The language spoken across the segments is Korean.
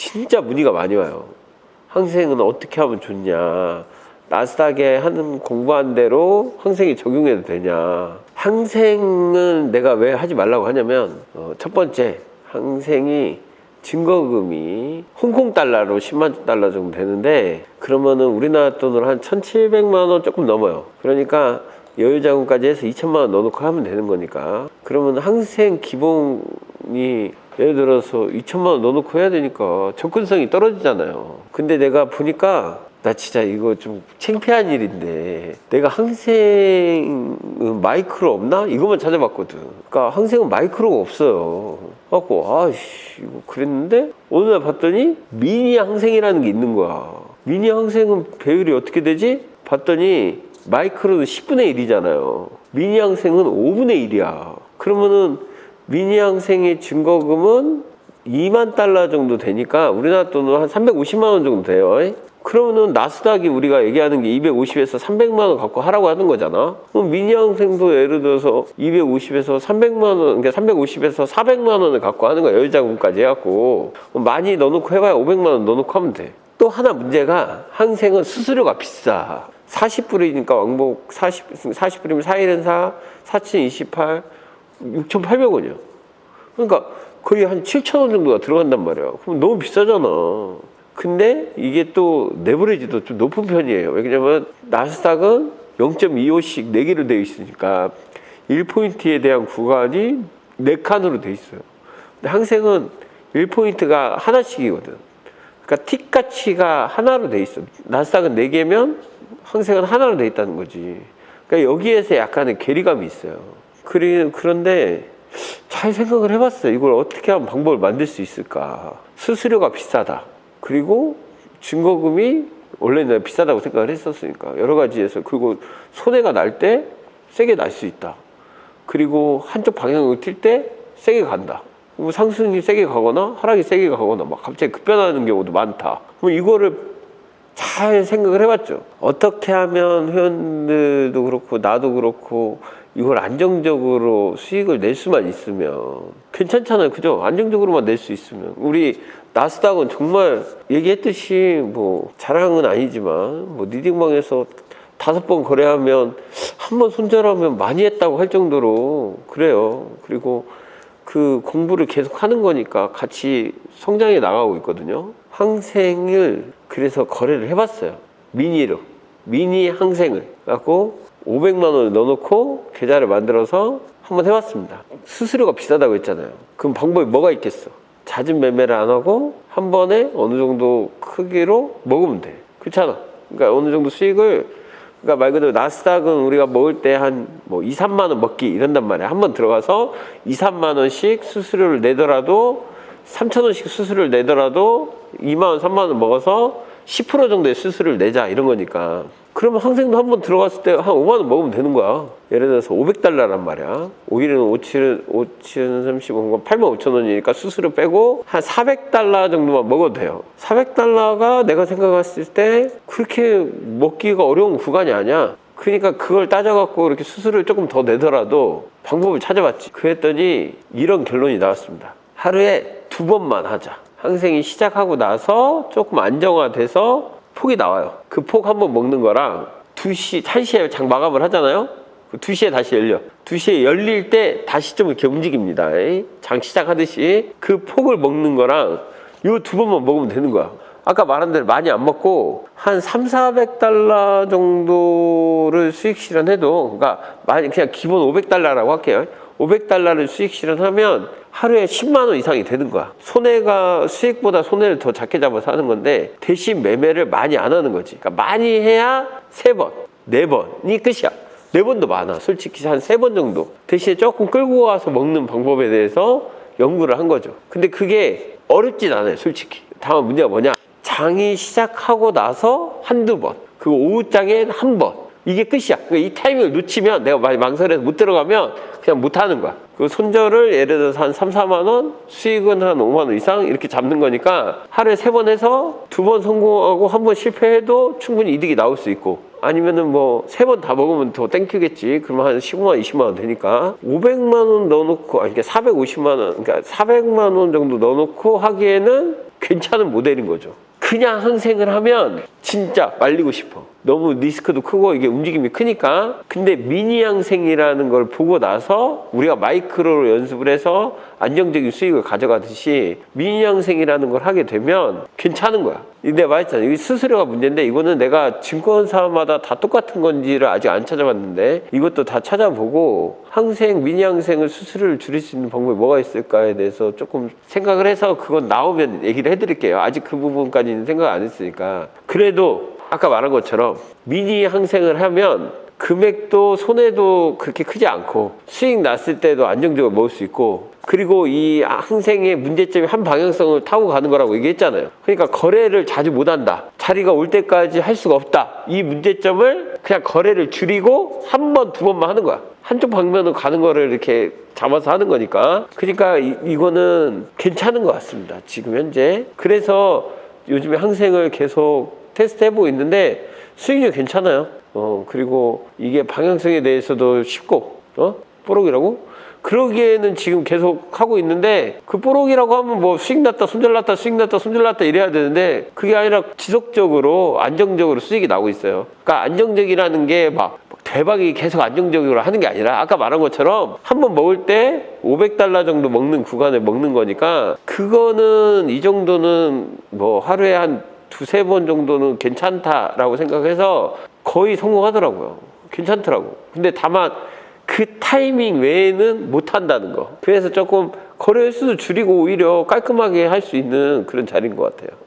진짜 문의가 많이 와요. 항생은 어떻게 하면 좋냐. 나스닥에 하는 공부한 대로 항생이 적용해도 되냐. 항생은 내가 왜 하지 말라고 하냐면 어, 첫 번째 항생이 증거금이 홍콩 달러로 10만 달러 정도 되는데 그러면은 우리나라 돈으로 한 1,700만 원 조금 넘어요. 그러니까 여유자금까지 해서 2천만 원 넣어놓고 하면 되는 거니까 그러면 항생 기본이 예를 들어서 2천만 원 넣어놓고 해야 되니까 접근성이 떨어지잖아요. 근데 내가 보니까 나 진짜 이거 좀 창피한 일인데 내가 항생 마이크로 없나? 이것만 찾아봤거든. 그러니까 항생은 마이크로가 없어요. 갖고 아씨 이거 그랬는데 어느 날 봤더니 미니 항생이라는 게 있는 거야. 미니 항생은 배율이 어떻게 되지? 봤더니 마이크로는 10분의 1이잖아요. 미니 항생은 5분의 1이야. 그러면은 미니 항생의 증거금은 2만 달러 정도 되니까 우리나라 돈으로 한 350만 원 정도 돼요. 그러면은 나스닥이 우리가 얘기하는 게 250에서 300만 원 갖고 하라고 하는 거잖아. 그럼 미니 항생도 예를 들어서 250에서 300만 원, 그러니까 350에서 400만 원을 갖고 하는 거야. 여유자금까지 해갖고 많이 넣어놓고 해봐야 500만 원 넣어놓고 하면 돼. 또 하나 문제가 항생은 수수료가 비싸. 40불이니까 왕복 40, 40불이면 4일은 4, 4친 28, 6,800원이야. 그러니까 거의 한 7,000원 정도가 들어간단 말이야. 그럼 너무 비싸잖아. 근데 이게 또 레버리지도 좀 높은 편이에요. 왜냐면 나스닥은 0.25씩 4개로 되어 있으니까 1포인트에 대한 구간이 4칸으로 되어 있어요. 근데 항생은 1포인트가 하나씩이거든. 그러니까 틱 가치가 하나로 돼 있어. 나스닥은 4개면 항생은 하나로 돼 있다는 거지. 그러니까 여기에서 약간의 괴리감이 있어요. 그리, 그런데 잘 생각을 해봤어요. 이걸 어떻게 하면 방법을 만들 수 있을까. 수수료가 비싸다. 그리고 증거금이 원래 내가 비싸다고 생각을 했었으니까 여러 가지에서 그리고 손해가 날 때 세게 날 수 있다. 그리고 한쪽 방향을 틀때 세게 간다. 뭐 상승이 세게 가거나 하락이 세게 가거나 막 갑자기 급변하는 경우도 많다. 그럼 이거를 잘 생각을 해봤죠. 어떻게 하면 회원들도 그렇고 나도 그렇고 이걸 안정적으로 수익을 낼 수만 있으면 괜찮잖아요. 그죠? 안정적으로만 낼 수 있으면. 우리 나스닥은 정말 얘기했듯이 뭐 자랑은 아니지만 뭐 리딩방에서 다섯 번 거래하면 한 번 손절하면 많이 했다고 할 정도로 그래요. 그리고 그 공부를 계속 하는 거니까 같이 성장해 나가고 있거든요. 항생을 그래서 거래를 해봤어요. 미니로. 미니 항생을. 갖고 500만 원을 넣어놓고 계좌를 만들어서 한번 해봤습니다. 수수료가 비싸다고 했잖아요. 그럼 방법이 뭐가 있겠어? 잦은 매매를 안 하고 한 번에 어느 정도 크기로 먹으면 돼. 그렇잖아. 그러니까 어느 정도 수익을 그러니까 말 그대로 나스닥은 우리가 먹을 때 한 뭐 2, 3만 원 먹기 이런단 말이야. 한 번 들어가서 2, 3만 원씩 수수료를 내더라도 3천 원씩 수수료를 내더라도 2만 원, 3만 원 먹어서 10% 정도의 수수료를 내자 이런 거니까. 그러면 항생도 한 번 들어갔을 때 한 5만 원 먹으면 되는 거야. 예를 들어서 500달러란 말이야. 5일은 5칠은 5칠은 35, 8만 5천 원이니까 수수료 빼고 한 400달러 정도만 먹어도 돼요. 400달러가 내가 생각했을 때 그렇게 먹기가 어려운 구간이 아니야. 그러니까 그걸 따져갖고 이렇게 수수료를 조금 더 내더라도 방법을 찾아봤지. 그랬더니 이런 결론이 나왔습니다. 하루에 두 번만 하자. 항생이 시작하고 나서 조금 안정화돼서 폭이 나와요. 그 폭 한번 먹는 거랑 2시, 1시에 장 마감을 하잖아요. 그 2시에 다시 열려. 2시에 열릴 때 다시 좀 이렇게 움직입니다. 장 시작하듯이 그 폭을 먹는 거랑 요 두 번만 먹으면 되는 거야. 아까 말한 대로 많이 안 먹고 한 3, 400달러 정도를 수익 실현해도 그러니까 그냥 기본 500달러라고 할게요. 500달러를 수익 실현하면 하루에 10만 원 이상이 되는 거야. 손해가 수익보다 손해를 더 작게 잡아서 하는 건데 대신 매매를 많이 안 하는 거지. 그러니까 많이 해야 세 번, 네 번이 끝이야. 네 번도 많아. 솔직히 한 세 번 정도. 대신에 조금 끌고 와서 먹는 방법에 대해서 연구를 한 거죠. 근데 그게 어렵진 않아요, 솔직히. 다만 문제가 뭐냐? 장이 시작하고 나서 한두 번. 그 오후장에 한 번. 이게 끝이야. 그러니까 이 타이밍을 놓치면 내가 망설여서 못 들어가면 그냥 못 하는 거야. 그 손절을 예를 들어서 한 3, 4만 원, 수익은 한 5만 원 이상 이렇게 잡는 거니까 하루에 세 번 해서 두 번 성공하고 한 번 실패해도 충분히 이득이 나올 수 있고 아니면은 뭐 세 번 다 먹으면 더 땡큐겠지. 그러면 한 15만 원, 20만 원 되니까 500만 원 넣어놓고 아니 그러니까 450만 원, 그러니까 400만 원 정도 넣어놓고 하기에는 괜찮은 모델인 거죠. 그냥 항생을 하면 진짜 말리고 싶어. 너무 리스크도 크고 이게 움직임이 크니까. 근데 미니 항생이라는 걸 보고 나서 우리가 마이크로로 연습을 해서 안정적인 수익을 가져가듯이 미니 항생이라는 걸 하게 되면 괜찮은 거야. 근데 말했잖아. 이 수수료가 문제인데 이거는 내가 증권사마다 다 똑같은 건지를 아직 안 찾아봤는데 이것도 다 찾아보고 항생, 미니 항생을 수수료를 줄일 수 있는 방법이 뭐가 있을까에 대해서 조금 생각을 해서 그건 나오면 얘기를 해드릴게요. 아직 그 부분까지는 생각 안 했으니까. 그래도 아까 말한 것처럼 미니 항생을 하면 금액도 손해도 그렇게 크지 않고 수익 났을 때도 안정적으로 먹을 수 있고 그리고 이 항생의 문제점이 한 방향성을 타고 가는 거라고 얘기했잖아요. 그러니까 거래를 자주 못 한다. 자리가 올 때까지 할 수가 없다. 이 문제점을 그냥 거래를 줄이고 한 번, 두 번만 하는 거야. 한쪽 방면으로 가는 거를 이렇게 잡아서 하는 거니까. 그러니까 이, 이거는 괜찮은 것 같습니다. 지금 현재. 그래서 요즘에 항생을 계속 테스트 해보고 있는데 수익률 괜찮아요. 어, 그리고 이게 방향성에 대해서도 쉽고, 어? 뽀록이라고? 그러기에는 지금 계속 하고 있는데 그 뽀록이라고 하면 뭐 수익 났다 손절 났다 수익 났다 손절 났다 이래야 되는데 그게 아니라 지속적으로 안정적으로 수익이 나고 있어요. 그러니까 안정적이라는 게 막 대박이 계속 안정적으로 하는 게 아니라 아까 말한 것처럼 한 번 먹을 때 500달러 정도 먹는 구간에 먹는 거니까 그거는 이 정도는 뭐 하루에 한 두세 번 정도는 괜찮다라고 생각해서 거의 성공하더라고요. 괜찮더라고. 근데 다만 그 타이밍 외에는 못 한다는 거. 그래서 조금 거래 횟수도 줄이고 오히려 깔끔하게 할 수 있는 그런 자리인 것 같아요.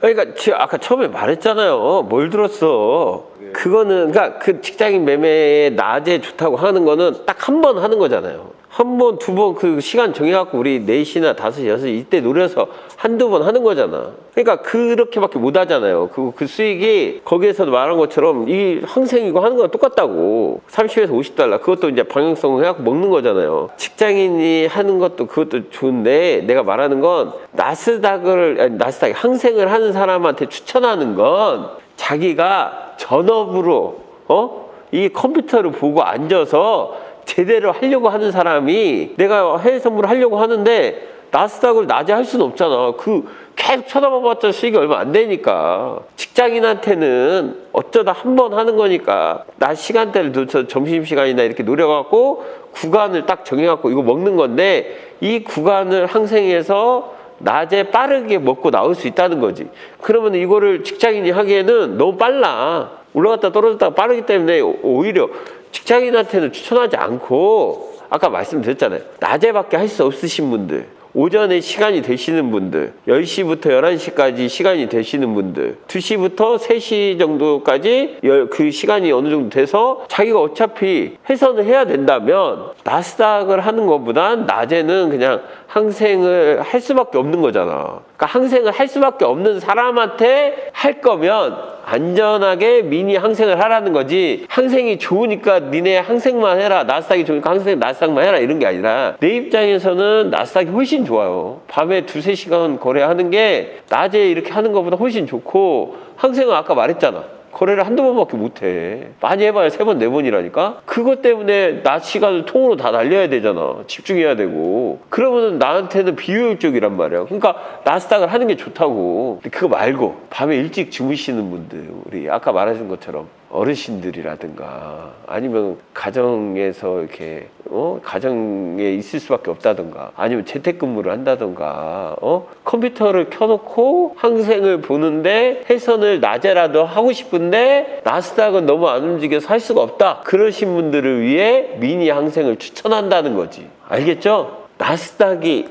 그러니까 아까 처음에 말했잖아요. 뭘 들었어? 그거는 그러니까 그 직장인 매매에 낮에 좋다고 하는 거는 딱 한 번 하는 거잖아요. 한 번, 두 번 그 시간 정해갖고 우리 4시나 5시, 6시 이때 노려서 한두 번 하는 거잖아. 그러니까 그렇게밖에 못 하잖아요. 그, 그 수익이 거기에서도 말한 것처럼 이 항생이고 하는 거랑 똑같다고. 30에서 50달러. 그것도 이제 방향성을 해갖고 먹는 거잖아요. 직장인이 하는 것도 그것도 좋은데 내가 말하는 건 나스닥을, 아니, 나스닥 항생을 하는 사람한테 추천하는 건 자기가 전업으로, 어? 이 컴퓨터를 보고 앉아서 제대로 하려고 하는 사람이 내가 해외 선물을 하려고 하는데 나스닥을 낮에 할 수는 없잖아. 그 계속 쳐다봐봤자 수익이 얼마 안 되니까. 직장인한테는 어쩌다 한 번 하는 거니까 낮 시간대를 놓쳐 점심시간이나 이렇게 노려갖고 구간을 딱 정해갖고 이거 먹는 건데 이 구간을 항생해서 낮에 빠르게 먹고 나올 수 있다는 거지. 그러면 이거를 직장인이 하기에는 너무 빨라. 올라갔다 떨어졌다가 빠르기 때문에 오히려 직장인한테는 추천하지 않고 아까 말씀드렸잖아요. 낮에밖에 할 수 없으신 분들, 오전에 시간이 되시는 분들, 10시부터 11시까지 시간이 되시는 분들, 2시부터 3시 정도까지 열- 그 시간이 어느 정도 돼서 자기가 어차피 해선을 해야 된다면 나스닥을 하는 것보단 낮에는 그냥 항생을 할 수밖에 없는 거잖아. 그러니까 항생을 할 수밖에 없는 사람한테 할 거면 안전하게 미니 항생을 하라는 거지. 항생이 좋으니까 니네 항생만 해라. 나스닥이 좋으니까 항생 나스닥만 해라. 이런 게 아니라 내 입장에서는 나스닥이 훨씬 좋아요. 밤에 두세 시간 거래하는 게 낮에 이렇게 하는 것보다 훨씬 좋고 항생은 아까 말했잖아 거래를 한두 번밖에 못해. 많이 해봐야 세 번, 네 번이라니까? 그것 때문에 낮 시간을 통으로 다 날려야 되잖아. 집중해야 되고. 그러면은 나한테는 비효율적이란 말이야. 그러니까 나스닥을 하는 게 좋다고. 근데 그거 말고 밤에 일찍 주무시는 분들, 우리 아까 말하신 것처럼 어르신들이라든가 아니면 가정에서 이렇게 어? 가정에 있을 수밖에 없다든가 아니면 재택근무를 한다든가 어? 컴퓨터를 켜놓고 항생을 보는데 해선을 낮에라도 하고 싶은데 나스닥은 너무 안 움직여서 할 수가 없다. 그러신 분들을 위해 미니 항생을 추천한다는 거지. 알겠죠? 나스닥이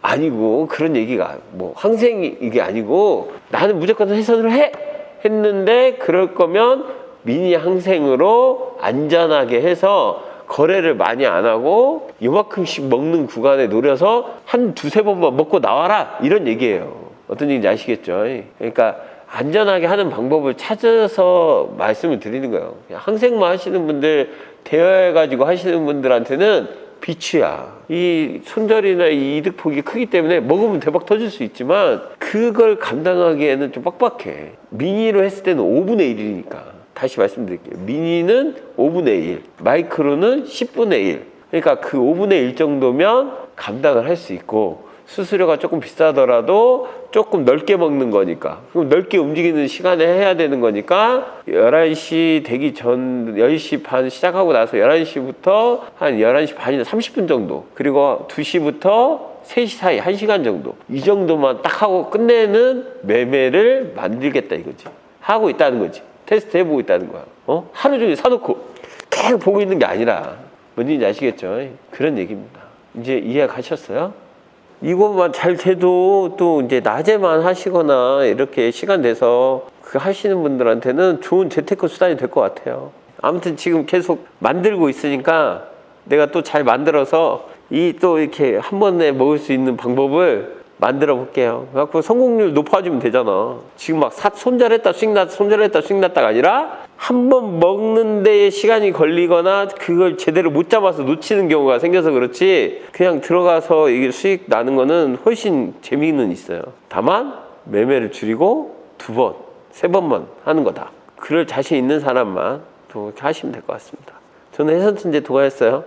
아니고 그런 얘기가 뭐 항생이 이게 아니고 나는 무조건 해선을 해! 했는데 그럴 거면 미니 항생으로 안전하게 해서 거래를 많이 안 하고 이만큼씩 먹는 구간에 노려서 한 두세 번만 먹고 나와라 이런 얘기예요 어떤 얘기인지 아시겠죠 그러니까 안전하게 하는 방법을 찾아서 말씀을 드리는 거예요 항생만 하시는 분들 대여해 가지고 하시는 분들한테는 비추야. 이 손절이나 이 이득 폭이 크기 때문에 먹으면 대박 터질 수 있지만 그걸 감당하기에는 좀 빡빡해. 미니로 했을 때는 5분의 1이니까. 다시 말씀드릴게요. 미니는 5분의 1, 마이크로는 10분의 1. 그러니까 그 5분의 1 정도면 감당을 할 수 있고 수수료가 조금 비싸더라도 조금 넓게 먹는 거니까 그럼 넓게 움직이는 시간에 해야 되는 거니까 11시 되기 전 10시 반 시작하고 나서 11시부터 한 11시 반이나 30분 정도 그리고 2시부터 3시 사이 1시간 정도 이 정도만 딱 하고 끝내는 매매를 만들겠다 이거지 하고 있다는 거지 테스트 해보고 있다는 거야 어? 하루 종일 사놓고 계속 보고 있는 게 아니라 뭔지 아시겠죠? 그런 얘기입니다 이제 이해 가셨어요? 이것만 잘 돼도 또 이제 낮에만 하시거나 이렇게 시간 내서 그 하시는 분들한테는 좋은 재테크 수단이 될 것 같아요. 아무튼 지금 계속 만들고 있으니까 내가 또 잘 만들어서 이 또 이렇게 한 번에 먹을 수 있는 방법을 만들어 볼게요. 그래갖고 성공률 높아지면 되잖아. 지금 막 사- 손절했다 수익 났다 손절했다 수익 났다가 아니라 한 번 먹는 데에 시간이 걸리거나 그걸 제대로 못 잡아서 놓치는 경우가 생겨서 그렇지 그냥 들어가서 이게 수익 나는 거는 훨씬 재미는 있어요. 다만 매매를 줄이고 두 번, 세 번만 하는 거다. 그럴 자신 있는 사람만 또 하시면 될 것 같습니다. 저는 해선천재 도가했어요.